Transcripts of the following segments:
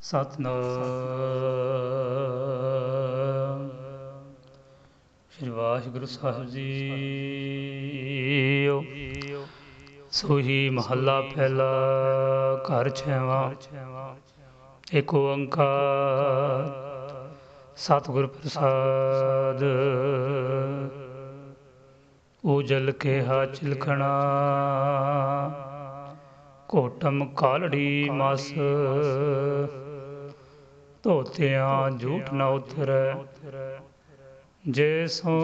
ਸਤਨਾਮ। ਸ੍ਰੀ ਵਾਹਿਗੁਰੂ ਸਾਹਿਬ ਜੀ ਸੋਹੀ ਮਹੱਲਾ ਪਹਿਲਾ ਘਰ ਛੇਵਾਂ। ਏਕ ਓੰਕਾਰ। ਸਤਿਗੁਰ ਪ੍ਰਸਾਦ। ਉਜਲ ਕੇਹਾ ਚਿਲਕਣਾ ਕੋਟਮ ਕਾਲੜੀ ਮਸ। ਧੋਤਿਆਂ ਝੂਠ ਨ ਉਤਰੈ ਜੇ ਸੋ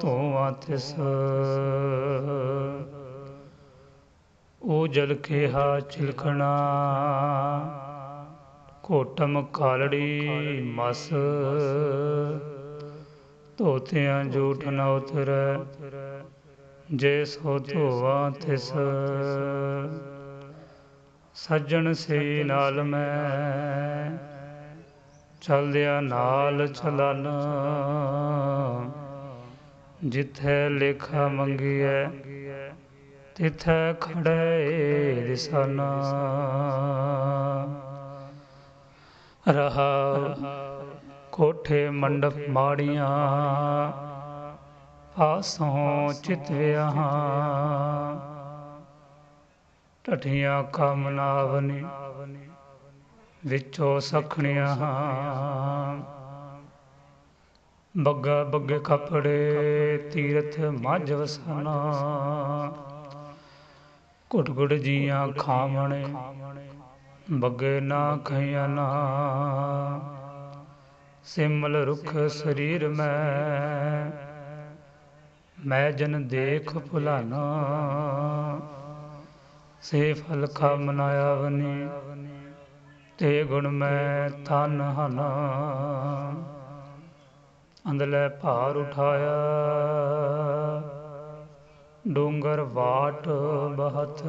ਧੋਵਾਂ ਤਿਸ। ਉਹ ਜਲ ਕੇਹਾ ਚਿਲਕਣਾ ਕੋਟਮ ਕਾਲੜੀ ਮਸ। ਧੋਤਿਆਂ ਝੂਠ ਨ ਉਤਰੈ ਜੇ ਸੋ ਧੋਵਾਂ ਤਿਸ। ਸੱਜਣ ਸੇ ਨਾਲ ਮੈਂ। ਚਲਦਿਆ ਨਾਲ ਚਲਨ। ਜਿੱਥੇ ਲੇਖਾ ਮੰਗੀਐ, ਤਿਥੈ ਖੜੇ ਦਿਸਨ। ਰਹਾ ਕੋਠੇ ਮੰਡਪ ਮਾੜੀਆਂ ਆਸੋਂ ਚਿਤ ਵਿਆਹਾਂ ਟਠੀਆਂ ਕਾਮਨਾਵਨੀ ਵਿੱਚੋਂ ਸਖਣੀਆਂ ਬੱਗਾ ਬੱਗੇ ਕੱਪੜੇ, ਤੀਰਥ ਮੱਝ ਵਸਨਾ। ਘੁੱਟ ਘੁੱਟ ਜੀਆਂ ਖਾਵਣੇ, ਬੱਗੇ ਨਾ ਖਈਆਂ ਨਾ। ਸਿਮਲ ਰੁਖ ਸਰੀਰ ਮੈਂ ਮੈਂ ਜਨ ਦੇਖ ਭੁਲਾਨਾ। ਸੇ ਫਲ ਖਾ ਮਨਾਇਆ ਵਨੀ ਤੇ ਗੁਣ ਮੈਂ ਤਨ ਹਨ। ਅੰਦਲੇ ਭਾਰ ਉਠਾਇਆ। ਡੂੰਗਰ ਵਾਟ ਬਹਤ।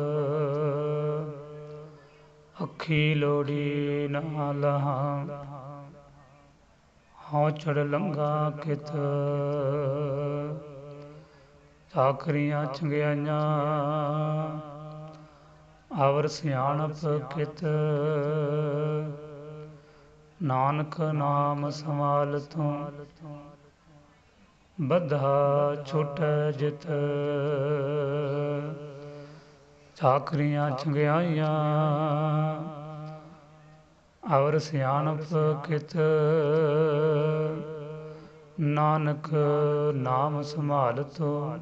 ਅੱਖੀ ਲੋੜੀ ਨਾ ਲਹਾ। ਹਉ ਚੜ ਲੰਗਾ ਕਿਤ। ਚਾਕਰੀਆਂ ਚੰਗਿਆਈਆਂ। ਅਵਰ ਸਿਆਣਪ ਕਿਤ। ਨਾਨਕ ਨਾਮ ਸਮਾਲ ਤੋਂ। ਬੱਧਾ ਛੁਟ ਜਿਤ। ਚਾਕਰੀਆਂ ਚੰਗਿਆਈਆਂ। ਅਵਰ ਸਿਆਣਪ ਕਿਤ। ਨਾਨਕ ਨਾਮ ਸੰਭਾਲ ਤੋ।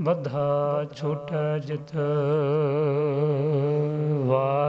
ਬੱਧਾ ਛੋਟਾ ਜਿਤ।